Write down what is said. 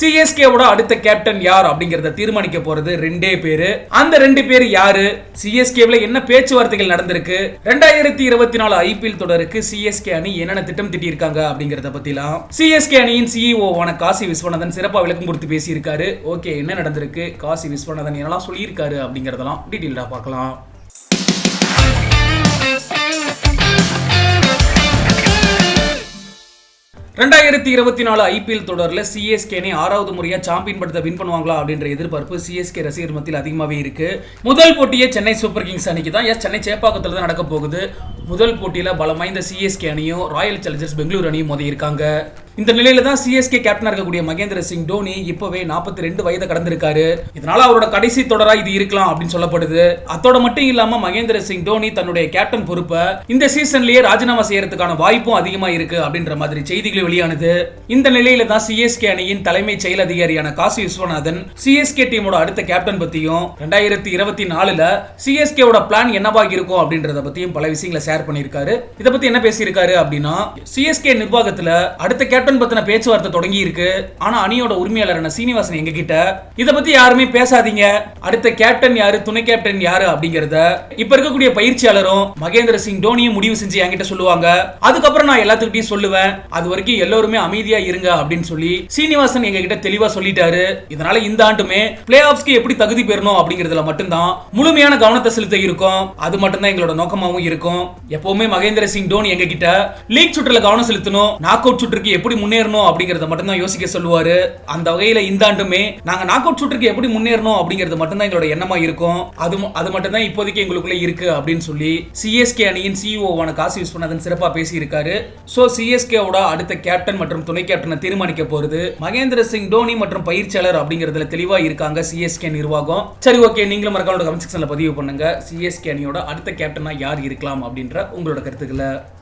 சிஎஸ்கேவோட அடுத்த கேப்டன் யார் அப்படிங்கறத தீர்மானிக்க போறது ரெண்டே பேரு. அந்த ரெண்டு பேர் யாரு? சிஎஸ்கேவில் என்ன பேச்சுவார்த்தைகள் நடந்திருக்கு? ரெண்டாயிரத்தி இருபத்தி நாலு ஐபிஎல் தொடருக்கு சிஎஸ்கே அணி என்னென்ன திட்டம் திட்டியிருக்காங்க அப்படிங்கறத பத்திலாம் சிஎஸ்கே அணியின் சிஇஓவான காசி விஸ்வநாதன் சிறப்பாக விளக்கம் கொடுத்து பேசியிருக்காரு. ஓகே என்ன நடந்திருக்கு? காசி விஸ்வநாதன் என்னெல்லாம் சொல்லியிருக்காரு அப்படிங்கறதெல்லாம் டீட்டெயில்டா பார்க்கலாம். ரெண்டாயிரத்தி இருபத்தி நாலு ஐபிஎல் தொடரில் சிஎஸ்கேனே ஆறாவது முறையாக சாம்பியன் படத்தை வின் பண்ணுவாங்களா அப்படின்ற எதிர்பார்ப்பு சிஎஸ்கே ரசிகர் மத்தியில் அதிகமாகவே இருக்கு. முதல் போட்டியே சென்னை சூப்பர் கிங்ஸ் அணிக்கு தான். எஸ் சென்னை சேப்பாக்கத்தில் தான் நடக்க போகுது. முதல் போட்டியில் பலமாய்ந்த சிஎஸ்கே அணியும் ராயல் சேலஞ்சர்ஸ் பெங்களூர் அணியும் மோதி இருக்காங்க. இந்த நிலையில தான் சிஎஸ்கே கேப்டனா இருக்கக்கூடிய மகேந்திர சிங் டோனி இப்பவே நாற்பத்தி ரெண்டு வயதை கடந்திருக்காரு. இதனால அவரோட கடைசி தொடரா இது இருக்கலாம் அப்படின்னு சொல்லப்படுது. அத்தோட மட்டும் இல்லாம மகேந்திர சிங் டோனி தன்னுடைய கேப்டன் பொறுப்பை இந்த சீசன்லயே ராஜினாமா செய்யறதுக்கான வாய்ப்பும் அதிகமா இருக்கு அப்படின்ற மாதிரி செய்திகள் வெளியானது. இந்த நிலையில தான் சிஎஸ்கே அணியின் தலைமை செயல் அதிகாரியான காசி விஸ்வநாதன் சிஎஸ்கே டீமோட அடுத்த கேப்டன் பத்தியும் ரெண்டாயிரத்தி இருபத்தி நாலுல சிஎஸ்கேவோட பிளான் என்னவா இருக்கும் அப்படின்றத பத்தியும் பல விஷயங்களை ஷேர் பண்ணியிருக்காரு. இதை பத்தி என்ன பேசியிருக்காரு அப்படின்னா சிஎஸ்கே நிர்வாகத்துல அடுத்த கேப்டன் கேப்டன் பத்தின பேச்சுவார்த்தை தொடங்கி இருக்கு ஆனா அணியோட உரிமையாளரான சீனிவாசன் எங்க கிட்ட இத பத்தி யாருமே பேசாதீங்க. அடுத்த கேப்டன் யாரு துணை கேப்டன் யாரு? அப்படிங்கறத இப்ப இருக்கக்கூடிய பயிற்சியாளரும் மகேந்திர சிங் டோனியும் முடிவு செஞ்சு என்கிட்ட சொல்லுவாங்க. அதுக்கப்புறம் நான் எல்லாத்துக்கிட்டையும் சொல்லுவேன். அது வரைக்கும் எல்லோருமே அமைதியா இருங்க அப்படின்னு சொல்லி சீனிவாசன் எங்க கிட்ட தெளிவா சொல்லிட்டாரு. இதனால இந்த ஆண்டுமே பிளே ஆஃப்ஸ்க்கு எப்படி தகுதி பெறணும் அப்படிங்கறதுல மட்டும்தான் முழுமையான கவனத்தை செலுத்த இருக்கும். அது மட்டும்தான் எங்களோட நோக்கமாவும் இருக்கும். எப்பவுமே மகேந்திர சிங் டோனி எங்க கிட்ட லீக் சுற்றுல கவனம் செலுத்தணும். நாக் அவுட் சுற்றுக்கு எப்படி முன்னேறணும் அப்படிங்கறத மட்டும்தான் யோசிக்க சொல்லுவாரு. அந்த வகையில இந்த ஆண்டுமே நாங்க நாக் அவுட் சுற்றுக்கு எப்படி முன்னேறணும் அப்படிங்கிறது மட்டும்தான் எங்களோட எண்ணமா இருக்கும். அது அது மட்டும்தான் இப்போதைக்கு எங்களுக்குள்ள இருக்கு அப்படின்னு சொல்லி சிஎஸ்கே அணியின் சிஇஓவான காசி விஸ்வநாதன் சிறப்பா பேசியிருக்காரு. ஸோ சோ சிஎஸ்கேவோட அடுத்த கேப்டன் மற்றும் துணை கேப்டனை தீர்மானிக்க போறது மகேந்திர சிங் டோனி மற்றும் பயிற்சியாளர் அப்படிங்கறதுல தெளிவா இருக்காங்க சிஎஸ்கே நிர்வாகம். சரி ஓகே நீங்களும் மறக்காம கமெண்ட் செக்ஷன்ல பதிவு பண்ணுங்க. சிஎஸ்கே அணியோட அடுத்த கேப்டனா யார் இருக்கலாம் அப்படின்ற உங்களோட கருத்துக்களை.